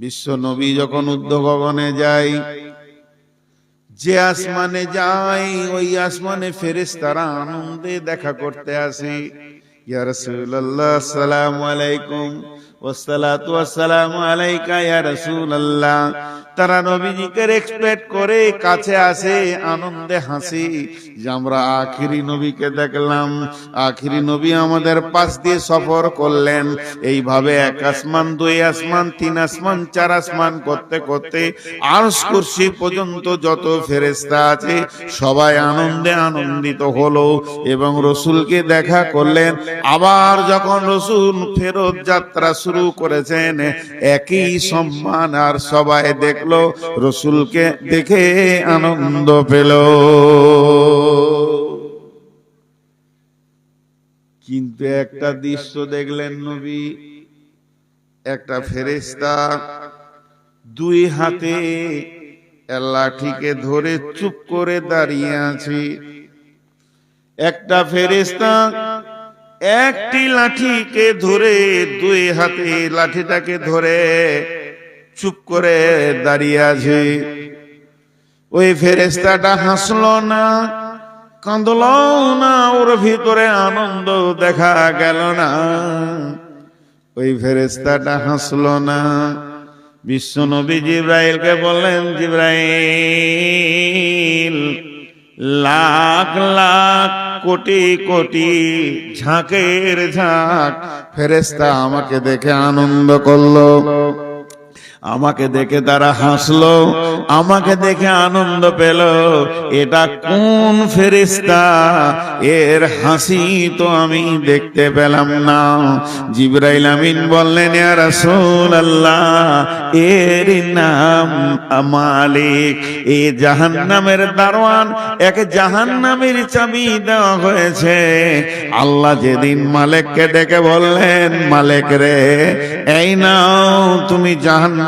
বিশ্ব নবী যখন উদ্যোগগণে যাই যে আসমানে যাই ওই আসমানে ফেরেস তারা আনন্দে দেখা করতে আসে। আসসালামু আলাইকুম। ওয়াসসালামু আলাইকা ইয়া রাসূলুল্লাহ। তারা নবীজিকে এক্সপেক্ট করে কাছে আসে, আনন্দে হাসি। যে আমরা আখিরি নবীকে দেখলাম, আখিরি নবী আমাদের পাশ দিয়ে সফর করলেন। এইভাবে এক আসমান, দুই আসমান, তিন আসমান, চার আসমান করতে করতে আরশ কুরসি পর্যন্ত যত ফেরেস্তা আছে সবাই আনন্দে আনন্দিত হলো এবং রসুলকে দেখা করলেন। আবার যখন রসুল ফেরত যাত্রা শুরু করেছেন, একই সম্মান আর সবাই দেখল, রসুলকে দেখে আনন্দ পেল। কিন্তু একটা দৃশ্য দেখলেন নবী, একটা ফেরেস্তা দুই হাতে লাঠিকে ধরে চুপ করে দাঁড়িয়ে আছে। একটা ফেরেস্তা একটি লাঠিকে ধরে দুই হাতে লাঠিটাকে ধরে চুপ করে দাঁড়িয়ে আছে। ওই ফেরেস্তাটা হাসলো না, কাঁদল না, ওর ভিতরে আনন্দ দেখা গেল না। ওই ফেরেস্তাটা হাসলো না। বিশ্ব নবী জিব্রাইলকে বললেন, জিব্রাইল, লাখ লাখ, কোটি কোটি ঝাঁকের ঝাঁক। ফেরেস্তা আমাকে দেখে আনন্দ করল। আমাকে দেখে তারা হাসলো, আমাকে দেখে আনন্দ পেল। এটা কোন ফেরিস্তা এর হাসি তো আমি দেখতে পেলাম না। জিব্রাইল আমিন বললেন, ইয়া রাসূলুল্লাহ, এর নাম মালিক। এই জাহান্নামের দারওয়ান এক জাহান্নামের চাবি দেওয়া হয়েছে। আল্লাহ যেদিন মালিককে ডেকে বললেন, মালিক রে, এই নাও, তুমি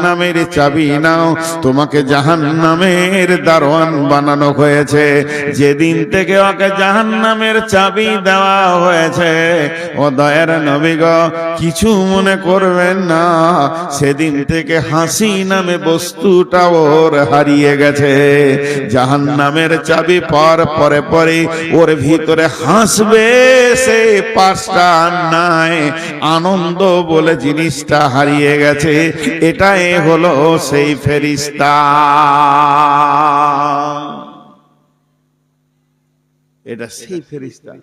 জাহান্নামের চাবি নাও। তোমাকে জাহান্নামের দারোয়ান বানানো হয়েছে। যেদিন থেকে ওকে জাহান্নামের চাবি দেওয়া হয়েছে, ও দয়ের নবী গো, কিছু মনে করবেন না। সেদিন থেকে হাসি নামে বস্তুটা ওর হারিয়ে গেছে। জাহান্নামের চাবি পর পরে পরে ওর ভিতরে হাসবে সে পাঁচটা নাই। আনন্দ বলে জিনিসটা হারিয়ে গেছে। এটাই হলো সেই ফেরিস্তা। এটা সেই ফেরিস্তা।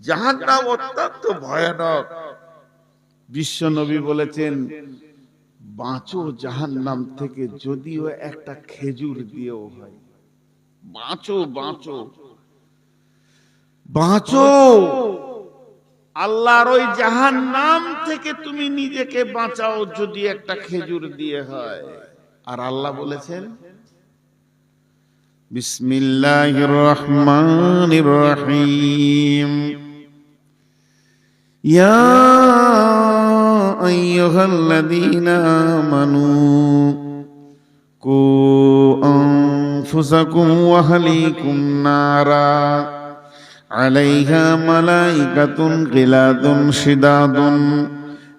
জাহান্নাম অত্যন্ত ভয়ানক। বিশ্ব নবী বলেছেন, বাঁচো জাহান্নাম থেকে যদিও একটা খেজুর দিয়েও হয়। বাঁচো বাঁচো। বাঁচো। আল্লাহর ওই জাহান নাম থেকে তুমি নিজেকে বাঁচাও যদি একটা খেজুর দিয়ে হয়। আর আল্লাহ বলেছেন, বিসমিল্লাহির রহমানির রহিম। ইয়া আইয়ুহাল্লাযীনা আমানু, কু আনফুসাকুম ওয়া আহলিকুম নারা। عليها ملائكة غلاد شداد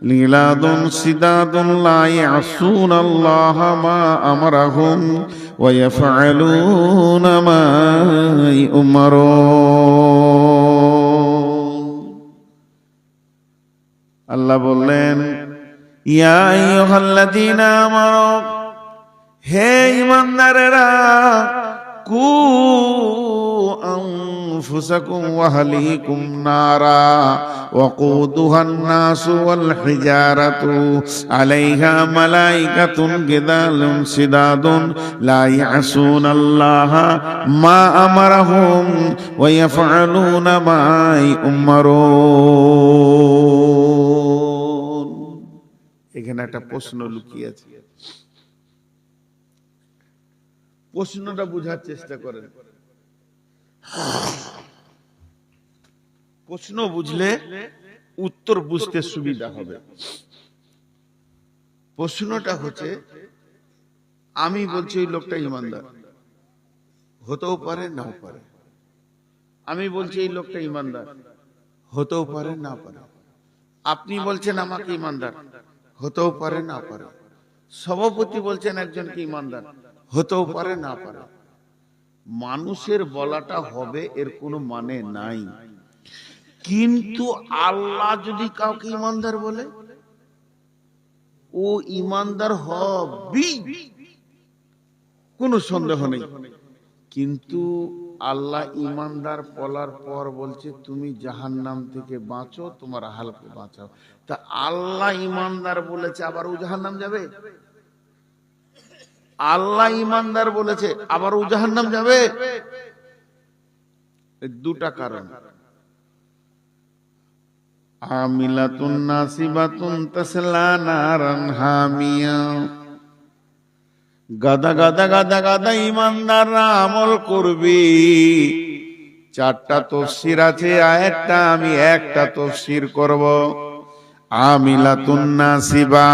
غلاد شداد لا يعصون الله ما أمرهم ويفعلون ما يؤمرون আল্লাহ বললেন ইয়া আইয়ুহাল্লাযীনা আমানু হে ঈমানদারেরা কু أنفسكم وأهليكم نارا وقودها الناس والحجارة عليها ملائكة جدال سداد لا يعصون الله ما أمرهم ويفعلون ما يؤمرون এখানে একটা প্রশ্ন লুকিয়ে আছে প্রশ্নটা বোঝার চেষ্টা করেন প্রশ্ন বুঝলে উত্তর বুঝতে সুবিধা হবে। প্রশ্নটা হচ্ছে, আমি বলছি ওই লোকটা ইমানদার। হতেও পারে, নাও পারে। আমি বলছি এই লোকটা ইমানদার। হতেও পারে, না পারে। আপনি বলছেন আমাকে ইমানদার। হতেও পারে, না পারে। সভাপতি বলছেন একজনকে ইমানদার। হতেও পারে, না পারে। মানুষের বলাটা হবে এর কোনো মানে নাই। কিন্তু আল্লাহ যদি কাউকে ইমানদার বলে, ও ইমানদার হবেই কোনো সন্দেহ নেই। কিন্তু আল্লাহ ইমানদার বলার পর বলছে, তুমি জাহান্নাম থেকে বাঁচো, তোমার হালকে বাঁচাও। তা আল্লাহ ইমানদার বলেছে, আবার ও জাহান্নাম যাবে? আল্লাহ ইমানদার বলেছে, আবার ও জাহান্নাম যাবে। দুটা কারণ। আমিলাতুন নাসিবাতুন তাসলা নারান হামিয়া। গাদা গাদা গাদা গাদা ইমানদাররা আমল করবি। চারটা তফসির আছে আরেকটা আমি একটা তফসির করব। আমিলাতুন নাসিবা।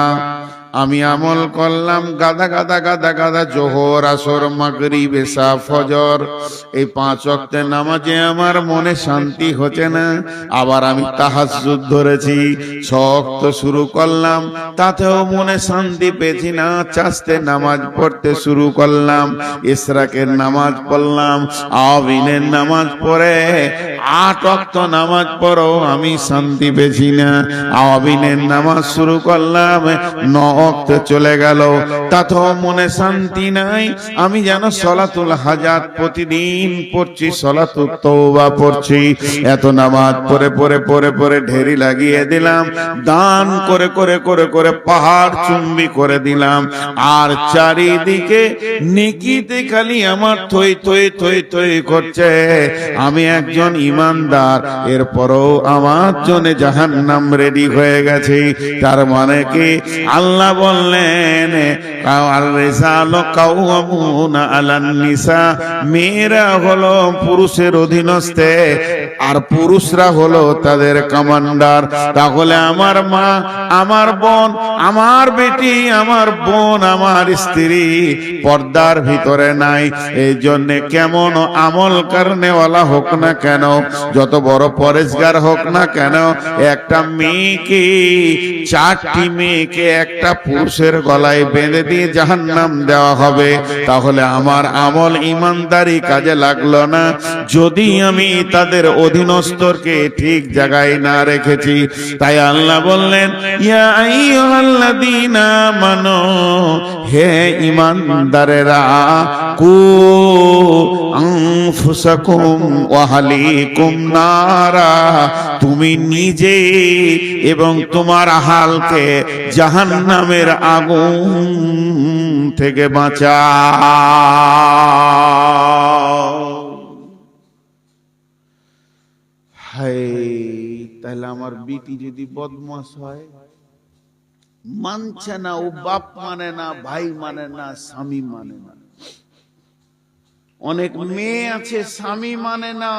আমি আমল করলাম গাদা গাদা গাদা গাদা জোহর, আসর মাগরি এসা ফজর। এই পাঁচ ওয়াক্তে নামাজে আমার মনে শান্তি হচ্ছে না। আবার আমি তাহাজ্জুদ ধরেছি শক্ত শুরু করলাম, তাতেও মনে শান্তি পেয়েছি না। চাস্তে নামাজ পড়তে শুরু করলাম ইসরাকের নামাজ পড়লাম, আবিনের নামাজ পড়ে আট অক্ত নামাজ পড়ো আমি শান্তি পেয়েছি না। আবিনের নামাজ শুরু করলাম, ন অক্ত চলে গেল। তাতেও মনে শান্তি নাই। আমি যেন সলাতুল হাজাত প্রতিদিন পড়ছি সলাতুল তওবা পড়ছি। এত নামাজ পড়ে পড়ে পড়ে পড়ে ঢেরি লাগিয়ে দিলাম। দান করে করে করে করে পাহাড় চুম্বি করে দিলাম। আর চারিদিকে নেকিতে খালি আমার থই থই থই থই করছে। আমি একজন ইমানদার, এরপরও আমার জন্য জাহান্নাম রেডি হয়ে গেছে। তার মানে কি? আল্লাহ বললেন মেয়েরা হলো পুরুষের অধীনস্থে। আর পুরুষরা হলো তাদের কমান্ডার তাহলে আমার মা, আমার বোন, আমার বেটি, আমার বোন, আমার স্ত্রী পর্দার ভিতরে নাই। এই জন্য কেমন আমল কারণেওয়ালা হোক না কেন, যত বড় পরেশগার হোক না কেন, একটা মেয়েকে, চারটি মেয়েকে একটা পুরুষের গলায় বেঁধে দিয়ে জাহান্নাম দেওয়া হবে, তাহলে আমার আমল ইমানদারি কাজে লাগল না। যদি আমি তাদের অধীনস্থরকে ঠিক জায়গায় না রেখেছি। তাই আল্লাহ বললেন, ইয়া আইয়ুহাল্লাযীনা হে ইমানদারেরা কু আনফুসাকুম ওয়া আহলিকুম নারা, তুমি নিজে এবং তোমার হালকে জাহান্নামের আগুন থেকে বাঁচাও। হায়, তাহলে আমার বিটি যদি বদমাস হয়? মানছে না, ও বাপ মানে না, ভাই মানে না, স্বামী মানে না। অনেক মেয়ে আছে, স্বামী মানে না।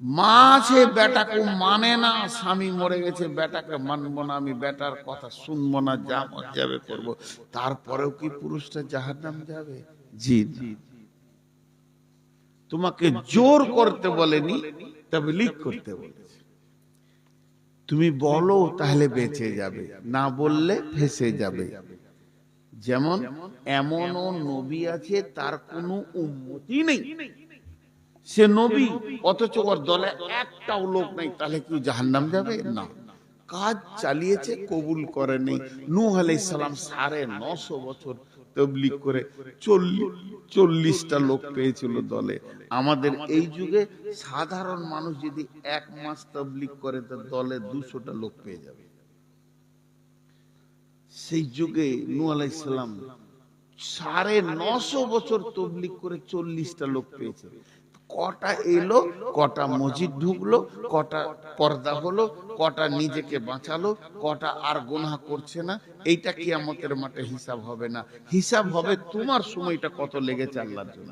মা আছে, বেটাকে মানে না। স্বামী মরে গেছে, বেটাকে মানবো না, আমি বেটার কথা শুনব না, যা যাবে করব। তারপরেও কি পুরুষটা জাহার নাম যাবে? জি জি তোমাকে জোর করতে বলেনি? তবে লিক করতে বলেছে। তুমি বলো তাহলে বেঁচে যাবে, না বললে ফেসে যাবে। যেমন এমনও নবী আছে, তার কোনো উন্নতি নেই। সে নবী, অথচ ওর দলে একটাও লোক নেই, তাহলে কি জাহান্নাম যাবে? না। কাজ চালিয়েছে, কবুল করেনি নূহ আলাইহিস সালাম সাড়ে নশো বছর তবলিগ করে চল্লিশ চল্লিশটা লোক পেয়েছিল দলে। আমাদের এই যুগে সাধারণ মানুষ যদি এক মাস তবলিগ করে, তো দলে দুশোটা লোক পেয়ে যাবে। সেই যুগে নু আলাইসাল্লাম সাড়ে নশো বছর তবলিক করে চল্লিশটা লোক পেয়েছে। কটা এলো কটা মসজিদ ঢুকলো কটা পর্দা হলো কটা নিজেকে বাঁচালো কটা আর গোনা করছে না। এইটা আমাদের মাঠে হিসাব হবে না। হিসাব হবে তোমার সময়টা কত লেগেছে আল্লাহর জন্য?